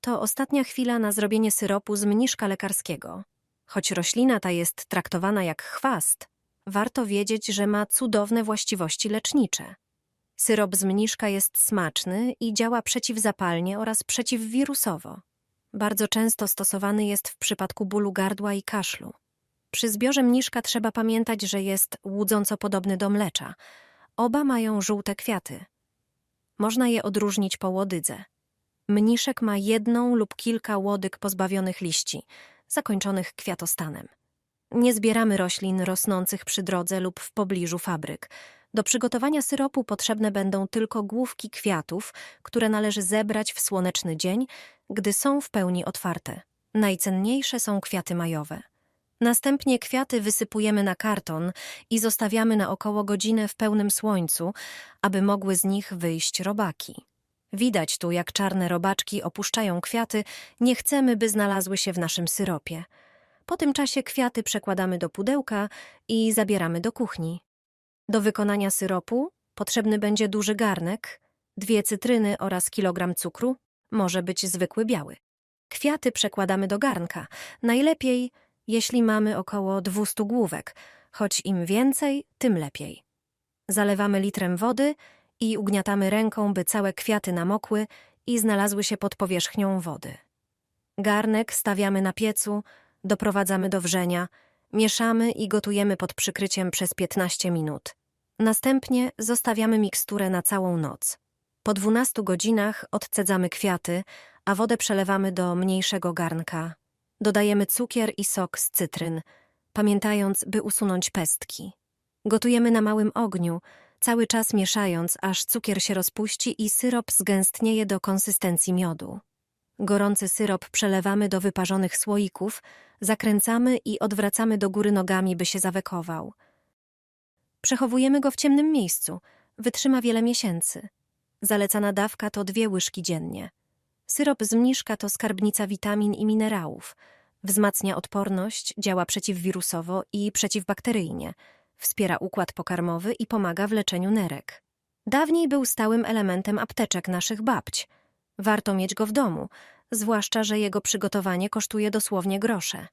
to ostatnia chwila na zrobienie syropu z mniszka lekarskiego. Choć roślina ta jest traktowana jak chwast, warto wiedzieć, że ma cudowne właściwości lecznicze. Syrop z mniszka jest smaczny i działa przeciwzapalnie oraz przeciwwirusowo. Bardzo często stosowany jest w przypadku bólu gardła i kaszlu. Przy zbiorze mniszka trzeba pamiętać, że jest łudząco podobny do mlecza. Oba mają żółte kwiaty. Można je odróżnić po łodydze. Mniszek ma jedną lub kilka łodyg pozbawionych liści, zakończonych kwiatostanem. Nie zbieramy roślin rosnących przy drodze lub w pobliżu fabryk. Do przygotowania syropu potrzebne będą tylko główki kwiatów, które należy zebrać w słoneczny dzień, gdy są w pełni otwarte. Najcenniejsze są kwiaty majowe. Następnie kwiaty wysypujemy na karton i zostawiamy na około godzinę w pełnym słońcu, aby mogły z nich wyjść robaki. Widać tu, jak czarne robaczki opuszczają kwiaty, nie chcemy, by znalazły się w naszym syropie. Po tym czasie kwiaty przekładamy do pudełka i zabieramy do kuchni. Do wykonania syropu potrzebny będzie duży garnek, dwie cytryny oraz kilogram cukru, może być zwykły biały. Kwiaty przekładamy do garnka, najlepiej jeśli mamy około 200 główek, choć im więcej, tym lepiej. Zalewamy litrem wody i ugniatamy ręką, by całe kwiaty namokły i znalazły się pod powierzchnią wody. Garnek stawiamy na piecu, doprowadzamy do wrzenia, mieszamy i gotujemy pod przykryciem przez 15 minut. Następnie zostawiamy miksturę na całą noc. Po 12 godzinach odcedzamy kwiaty, a wodę przelewamy do mniejszego garnka. Dodajemy cukier i sok z cytryn, pamiętając, by usunąć pestki. Gotujemy na małym ogniu, cały czas mieszając, aż cukier się rozpuści i syrop zgęstnieje do konsystencji miodu. Gorący syrop przelewamy do wyparzonych słoików, zakręcamy i odwracamy do góry nogami, by się zawekował. Przechowujemy go w ciemnym miejscu, wytrzyma wiele miesięcy. Zalecana dawka to dwie łyżki dziennie. Syrop z mniszka to skarbnica witamin i minerałów. Wzmacnia odporność, działa przeciwwirusowo i przeciwbakteryjnie. Wspiera układ pokarmowy i pomaga w leczeniu nerek. Dawniej był stałym elementem apteczek naszych babć. Warto mieć go w domu, zwłaszcza, że jego przygotowanie kosztuje dosłownie grosze.